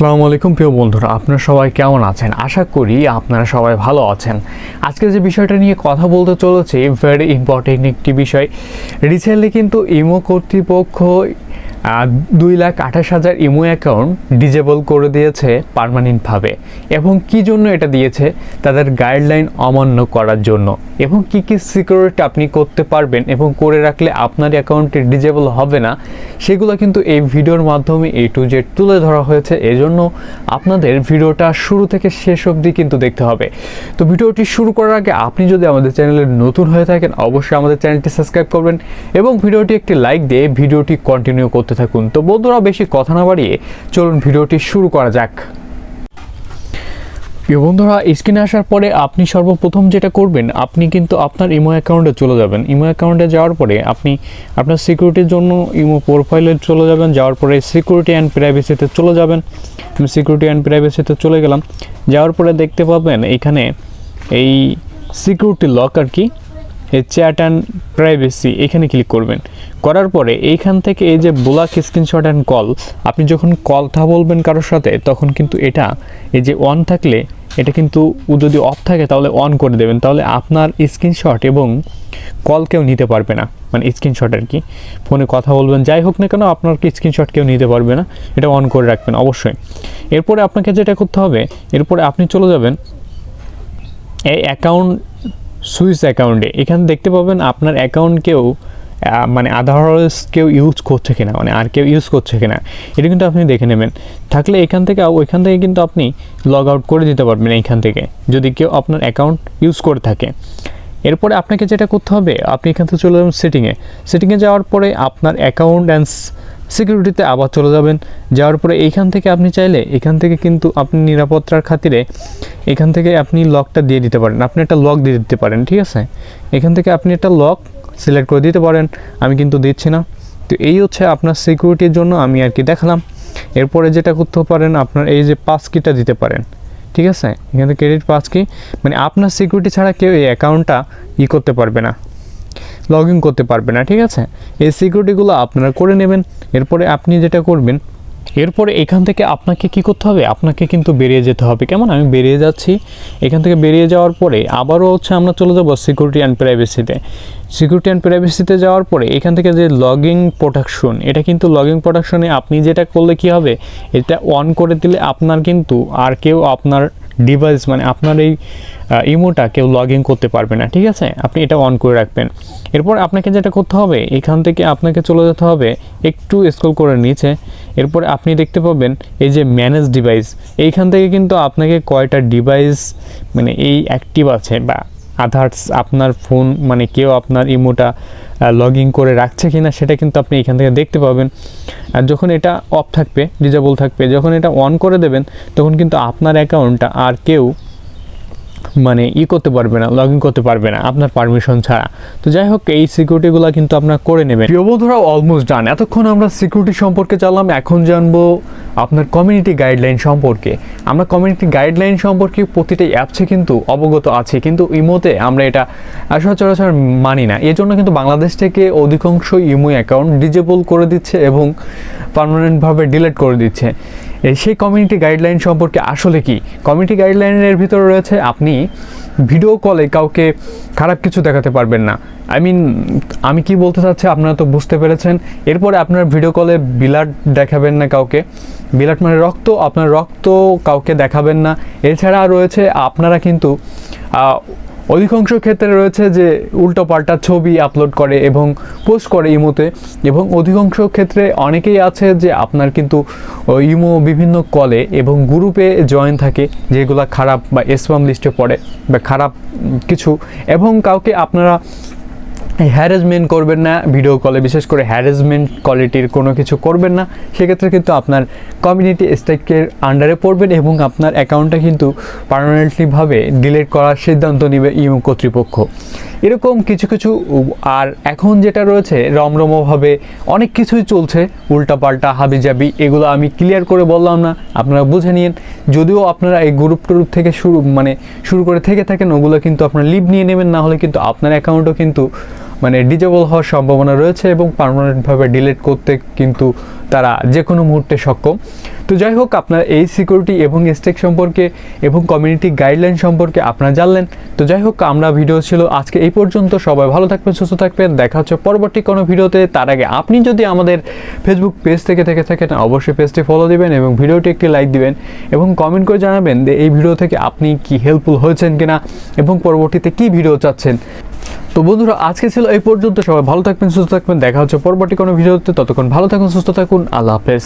আসসালামু আলাইকুম প্রিয় বন্ধুরা, আপনারা সবাই কেমন আছেন? আশা করি আপনারা সবাই ভালো আছেন। আজকে যে বিষয়টা নিয়ে কথা বলতে চলেছে ভেরি ইম্পর্টেন্ট একটি বিষয়। রিসেন্টলি কিন্তু ইমো কর্তৃপক্ষ দুই লাখ আঠাশ হাজার ইমো অ্যাকাউন্ট ডিজেবল করে দিয়েছে পার্মানেন্টভাবে। এবং কি জন্য এটা দিয়েছে? তাদের গাইডলাইন অমান্য করার জন্য। এবং কি কি সিকিউরিটি আপনি করতে পারবেন এবং করে রাখলে আপনার অ্যাকাউন্টটি ডিজেবল হবে না, সেগুলো কিন্তু এই ভিডিওর মাধ্যমে এ টু জেড তুলে ধরা হয়েছে। এজন্য আপনাদের ভিডিওটা শুরু থেকে শেষ অবধি কিন্তু দেখতে হবে। তো ভিডিওটি শুরু করার আগে আপনি যদি আমাদের চ্যানেলে নতুন হয়ে থাকেন, অবশ্যই আমাদের চ্যানেলটি সাবস্ক্রাইব করবেন এবং ভিডিওটি একটি লাইক দিয়ে ভিডিওটি কন্টিনিউ করতে থাকুন। তো বন্ধুরা, বেশি কথা না বাড়িয়ে চলুন ভিডিওটি শুরু করা যাক। প্রিয় বন্ধুরা, স্ক্রিনে আসার পরে আপনি সর্বপ্রথম যেটা করবেন, আপনি কিন্তু আপনার ইমো অ্যাকাউন্টে চলে যাবেন। ইমো অ্যাকাউন্টে যাওয়ার পরে আপনি আপনার সিকিউরিটির জন্য ইমো প্রোফাইলে চলে যাবেন। যাওয়ার পরে সিকিউরিটি অ্যান্ড প্রাইভেসিতে চলে যাবেন। আমি সিকিউরিটি অ্যান্ড প্রাইভেসিতে চলে গেলাম। যাওয়ার পরে দেখতে পাবেন এখানে এই সিকিউরিটি লক আর কি? এই চ্যাট অ্যান্ড প্রাইভেসি, এখানে ক্লিক করবেন। করার পরে এইখান থেকে এই যে ব্লক স্ক্রিনশট অ্যান্ড কল আপনি যখন কথা বলবেন কারোর সাথে, তখন কিন্তু এটা, এই যে অন থাকলে, এটা কিন্তু যদি অফ থাকে তাহলে অন করে দেবেন। তাহলে আপনার স্ক্রিনশট এবং কল কেউ নিতে পারবে না। মানে স্ক্রিনশট আর কি। ফোনে কথা বলবেন, যাই হোক না কেন, আপনার কি স্ক্রিনশট কেউ নিতে পারবে না। এটা অন করে রাখবেন অবশ্যই। এরপরে আপনাকে যেটা করতে হবে, এরপরে আপনি চলে যাবেন এই অ্যাকাউন্ট সুইস অ্যাকাউন্টে এখানে দেখতে পাবেন আপনার অ্যাকাউন্ট কেউ মানে আদারওয়াইজ কেউ ইউজ করছে কিনা মানে আর কেউ ইউজ করছে কিনা, এটা কিন্তু আপনি দেখে নেবেন। থাকলে এখান থেকে, ওইখান থেকে কিন্তু আপনি লগ আউট করে দিতে পারবেন এইখান থেকে, যদি কেউ আপনার অ্যাকাউন্ট ইউজ করে থাকে। এরপরে আপনাকে যেটা করতে হবে, আপনি এখান থেকে চলে যাবেন সেটিংয়ে সেটিংয়ে যাওয়ার পরে আপনার অ্যাকাউন্ট অ্যান্ড সিকিউরিটিতে আবার চলে যাবেন। যাওয়ার পরে এইখান থেকে আপনি চাইলে, এখান থেকে কিন্তু আপনি নিরাপত্তার খাতিরে এখান থেকে আপনি লকটা দিয়ে দিতে পারেন। আপনি একটা লক দিয়ে দিতে পারেন, ঠিক আছে? এখান থেকে আপনি একটা লক সিলেক্ট করে দিতে পারেন, আমি কিন্তু দিচ্ছি না। তো এই হচ্ছে আপনার সিকিউরিটির জন্য আমি আর কি দেখালাম। এরপরে যেটা করতে পারেন, আপনার এই যে পাস কিটা দিতে পারেন, ঠিক আছে? এখানে ক্রেডিট পাস কি মানে আপনার সিকিউরিটি ছাড়া কেউ এই অ্যাকাউন্টটা ই করতে পারবে না লগ ইন করতে পারবে না, ঠিক আছে? এই সিকিউরিটিগুলো আপনারা করে নেবেন। এরপরে আপনি যেটা করবেন এরপরে এখান থেকে আপনাকে কি করতে হবে? আপনাকে কিন্তু বেরিয়ে যেতে হবে। কেমন? আমি বেরিয়ে যাচ্ছি। এখান থেকে বেরিয়ে যাওয়ার পরে আবারও হচ্ছে আমরা চলে যাব সিকিউরিটি অ্যান্ড প্রাইভেসিতে সিকিউরিটি অ্যান্ড প্রাইভেসিতে যাওয়ার পরে এখান থেকে যে লগিং প্রোটেকশন এটা কিন্তু লগিং প্রোটেকশনে আপনি যেটা করলে কি হবে? এটা অন করে দিলে আপনার কিন্তু আর কেউ আপনার ডিভাইস মানে আপনার এই ইমোটা কেউ লগ ইন করতে পারবে না, ঠিক আছে? আপনি এটা অন করে রাখবেন। এরপর আপনাকে যেটা করতে হবে, এখান থেকে আপনাকে চলে যেতে হবে একটু স্ক্রল করে নিচে। এরপর আপনি দেখতে পাবেন এই যে ম্যানেজ ডিভাইস এইখান থেকে কিন্তু আপনাকে কয়টা ডিভাইস মানে এই অ্যাক্টিভ আছে বা আধার্স আপনার ফোন মানে কেউ আপনার ইমোটা লগ ইন করে রাখছে কি না সেটা কিন্তু আপনি এখান থেকে দেখতে পাবেন। আর যখন এটা অফ থাকবে ডিজেবল থাকবে, যখন এটা অন করে দেবেন, তখন কিন্তু আপনার অ্যাকাউন্টটা আর কেউ মানে ই করতে পারবে না লগ ইন করতে পারবে না, আপনার পারমিশন ছাড়া। তো যাই হোক, এই সিকিউরিটিগুলো কিন্তু আপনার করে নেবেন। প্রিয় বন্ধুরা অলমোস্ট ডান এতক্ষণ আমরা সিকিউরিটি সম্পর্কে জানলাম, এখন জানব আপনার কমিউনিটি গাইডলাইন সম্পর্কে। আমরা কমিউনিটি গাইডলাইন সম্পর্কে প্রতিটা অ্যাপসে কিন্তু অবগত আছে, কিন্তু ইমোতে আমরা এটা সচরাচর মানি না। এই জন্য কিন্তু বাংলাদেশ থেকে অধিকাংশ ইমো অ্যাকাউন্ট ডিজেবল করে দিচ্ছে এবং পার্মানেন্টভাবে ডিলিট করে দিচ্ছে। সেই কমিউনিটি গাইডলাইন সম্পর্কে আসলে কি? কমিউনিটি গাইডলাইনের ভিতরে রয়েছে, আপনি ভিডিও কলে কাউকে খারাপ কিছু দেখাতে পারবেন না। আই মিন আমি কি বলতে চাচ্ছি আপনারা তো বুঝতে পেরেছেন। এরপরে আপনার ভিডিও কলে বিলাট দেখাবেন না কাউকে। বিলাট মানে রক্ত, আপনার রক্ত কাউকে দেখাবেন না। এছাড়া রয়েছে, আপনারা কিন্তু অধিকাংশ ক্ষেত্রে রয়েছে যে উল্টো পাল্টা ছবি আপলোড করে এবং পোস্ট করে ইমোতে, এবং অধিকাংশ ক্ষেত্রে অনেকেই আছে যে আপনার কিন্তু ইমো বিভিন্ন কলে এবং গ্রুপে জয়েন থাকে, যেগুলো খারাপ বা এসপাম লিস্টে পড়ে, বা খারাপ কিছু, এবং কাউকে আপনারা হ্যারাসমেন্ট করবেন না ভিডিও কলে বিশেষ করে হ্যারাসমেন্ট কোয়ালিটির কোনো কিছু করবেন না, সেক্ষেত্রে কিন্তু আপনার কমিউনিটি স্ট্রাইকের আন্ডারে পড়বেন এবং আপনার অ্যাকাউন্টটা কিন্তু পার্মানেন্টলিভাবে ডিলিট করার সিদ্ধান্ত নেবে ইউ কর্তৃপক্ষ। এরকম কিছু কিছু আর এখন যেটা রয়েছে, রমরমভাবে অনেক কিছুই চলছে, উল্টাপাল্টা হাবিজাবি, এগুলো আমি ক্লিয়ার করে বললাম না, আপনারা বুঝে নিন। যদিও আপনারা এই গ্রুপ টুরুপ থেকে শুরু মানে শুরু করে থেকে থাকেন, ওগুলো কিন্তু আপনারা লিভ নিয়ে নেবেন, না হলে কিন্তু আপনার অ্যাকাউন্টও কিন্তু মানে ডিজেবল হওয়ার সম্ভাবনা রয়েছে এবং পারমানেন্টভাবে ডিলিট করতে কিন্তু তারা যে কোনো মুহূর্তে সক্ষম। তো যাই হোক, আপনার এই সিকিউরিটি এবং স্টেক সম্পর্কে এবং কমিউনিটি গাইডলাইন সম্পর্কে আপনারা জানলেন। তো যাই হোক, আমরা ভিডিও ছিল আজকে এই পর্যন্ত। সবাই ভালো থাকবেন, সুস্থ থাকবেন। দেখা হচ্ছে পরবর্তী কোনো ভিডিওতে তার আগে আপনি যদি আমাদের ফেসবুক পেজ থেকে থেকে থাকেন, অবশ্যই পেজটি ফলো দিবেন এবং ভিডিওটি একটি লাইক দিবেন এবং কমেন্ট করে জানাবেন যে এই ভিডিও থেকে আপনি কি হেল্পফুল হয়েছেন কিনা এবং পরবর্তীতে কি ভিডিও চাচ্ছেন। তো বন্ধুরা, আজকে ছিল এই পর্যন্ত। সবাই ভালো থাকবেন, সুস্থ থাকবেন। দেখা হচ্ছে পরবর্তী কোনো ভিডিওতে। ততক্ষণ ভালো থাকুন, সুস্থ থাকুন। আল্লাহ হাফেজ।